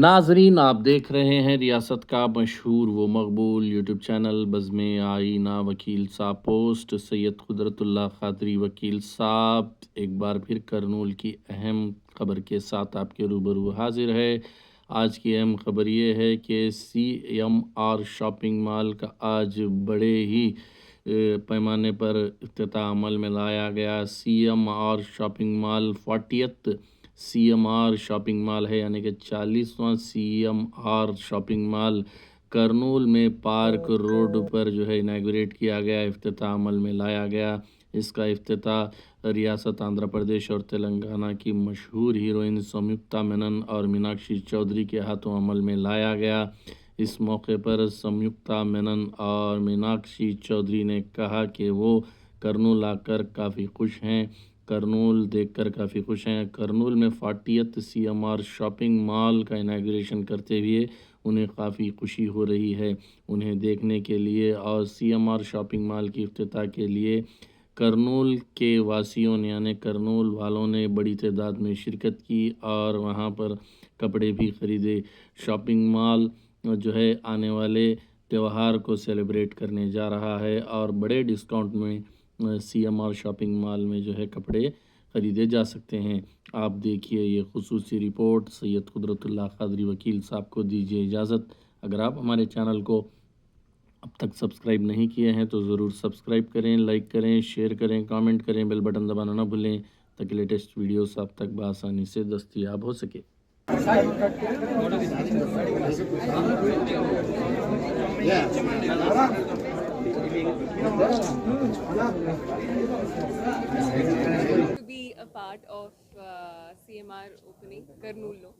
ناظرین، آپ دیکھ رہے ہیں ریاست کا مشہور و مقبول یوٹیوب چینل بزم آئینہ وکیل صاحب پوسٹ۔ سید قدرت اللہ خاطری وکیل صاحب، ایک بار پھر کرنول کی اہم خبر کے ساتھ آپ کے روبرو حاضر ہے۔ آج کی اہم خبر یہ ہے کہ سی ایم آر شاپنگ مال کا آج بڑے ہی پیمانے پر افتتاح عمل میں لایا گیا۔ سی ایم آر شاپنگ مال فورٹیت سی ایم آر شاپنگ مال ہے یعنی کہ چالیسواں سی ایم آر شاپنگ مال کرنول میں پارک روڈ پر جو ہے انیگوریٹ کیا گیا، افتتاح عمل میں لایا گیا۔ اس کا افتتاح ریاست آندھرا پردیش اور تلنگانہ کی مشہور ہیروئن سمیکتا مینن اور میناکشی چودھری کے ہاتھوں عمل میں لایا گیا۔ اس موقع پر سمیکتا مینن اور میناکشی چودھری نے کہا کہ وہ کرنول آ کر کافی خوش ہیں۔ کرنول دیکھ کر کافی خوش ہیں۔ کرنول میں فارٹیت سی ایم آر شاپنگ مال کا اناگریشن کرتے ہوئے انہیں کافی خوشی ہو رہی ہے۔ انہیں دیکھنے کے لیے اور سی ایم آر شاپنگ مال کی افتتاح کے لیے کرنول کے واسیوں نے یعنی کرنول والوں نے بڑی تعداد میں شرکت کی اور وہاں پر کپڑے بھی خریدے۔ شاپنگ مال جو ہے آنے والے تیوہار کو سیلیبریٹ کرنے جا رہا ہے اور بڑے ڈسکاؤنٹ میں سی ایم آر شاپنگ مال میں جو ہے کپڑے خریدے جا سکتے ہیں۔ آپ دیکھیے یہ خصوصی رپورٹ، سید قدرت اللہ قادری وکیل صاحب کو دیجیے اجازت۔ اگر آپ ہمارے چینل کو اب تک سبسکرائب نہیں کیے ہیں تو ضرور سبسکرائب کریں، لائک کریں، شیئر کریں، کامنٹ کریں، بیل بٹن دبانا نہ بھولیں تاکہ لیٹسٹ ویڈیوز آپ تک بآسانی سے دستیاب ہو سکے۔ To be a part of uh, CMR opening, Karnool.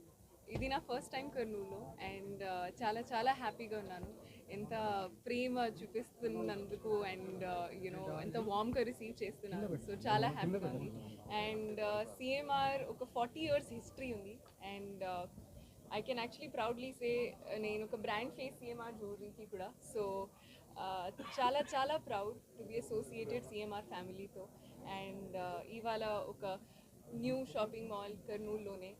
ఇది నా first time కర్నూల్లో and చాలా చాలా హ్యాపీగా ఉన్నాను. ఎంత ప్రేమ చూపిస్తున్నందుకు అండ్ యూనో ఎంత వామ్గా రిసీవ్ చేస్తున్నాను సో చాలా హ్యాపీగా ఉంది. అండ్ సిఎంఆర్ ఒక ఫార్టీ ఇయర్స్ హిస్టరీ ఉంది. And I can actually proudly say నేను ఒక బ్రాండ్ ఫేస్ సిఎంఆర్ జ్యువెలరీకి కూడా. సో చాలా చాలా proud to be associated CMR ఫ్యామిలీతో అండ్ ఇవాళ ఒక న్యూ షాపింగ్ మాల్ కర్నూలులోనే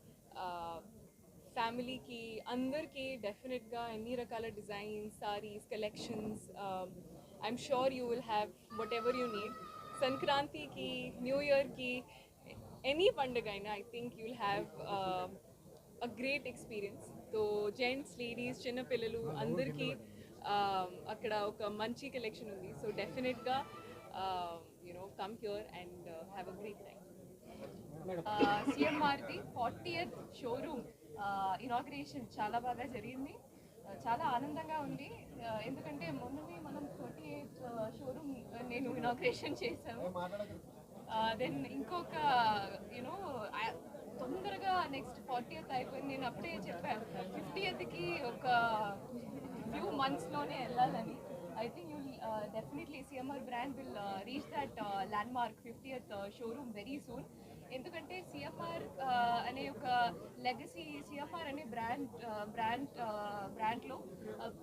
ఫ్యామిలీకి అందరికీ డెఫినెట్గా ఎన్ని రకాల designs saris collections I'm sure you will have whatever you need సంక్రాంతికి న్యూ ఇయర్కి ఎనీ పండుగ అయినా I think you will have a great experience so gents ladies చిన్నపిల్లలు అందరికీ um, అక్కడ ఒక మంచి కలెక్షన్ ఉంది. సో డెఫినెట్గా you know come here and have a great time సిఎంఆర్ది fortieth showroom inauguration చాలా బాగా జరిగింది. చాలా ఆనందంగా ఉంది. ఎందుకంటే మొన్ననే మనం థర్టీ ఎయిత్ షోరూమ్ నేను ఇనాగ్రేషన్ చేశాను దెన్ ఇంకొక యూనో తొందరగా నెక్స్ట్ ఫార్టీయత్ అయిపోయింది. నేను అప్పుడే చెప్పాను ఫిఫ్టీయత్కి ఒక ఫ్యూ మంత్స్లోనే వెళ్ళాలని. I think you definitely CMR brand will reach that landmark fiftieth showroom very soon ఎందుకంటే సిఎఫ్ఆర్ అనే ఒక లెగసీ సిఎఫ్ఆర్ అనే బ్రాండ్ బ్రాండ్ బ్రాండ్లో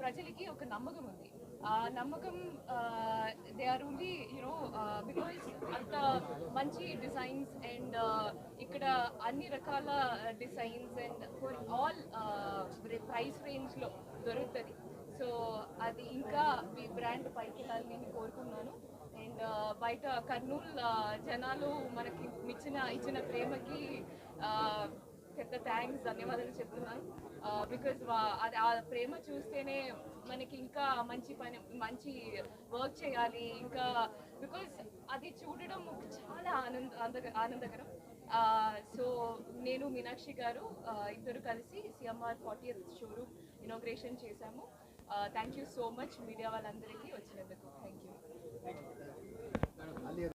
ప్రజలకి ఒక నమ్మకం ఉంది. ఆ నమ్మకం they are only you know because అంత మంచి డిజైన్స్ అండ్ ఇక్కడ అన్ని రకాల designs and for all price రేంజ్లో దొరుకుతుంది. సో అది ఇంకా మీ బ్రాండ్ పైకి వెళ్ళాలని నేను కోరుకున్నాను అండ్ బయట కర్నూలు జనాలు మనకి ఇచ్చిన ఇచ్చిన ప్రేమకి పెద్ద థ్యాంక్స్ ధన్యవాదాలు చెప్తున్నాను. బికాజ్ అది ఆ ప్రేమ చూస్తేనే మనకి ఇంకా మంచి పని మంచి వర్క్ చేయాలి. ఇంకా బికాజ్ అది చూడడం చాలా ఆనంద ఆనందకరం. సో నేను మీనాక్షి గారు ఇద్దరు కలిసి సిఎంఆర్ ఫార్టీ షోరూమ్ ఇనాగ్రేషన్ చేశాము. Thank you so much media వాళ్ళందరికీ వచ్చినందుకు. Thank you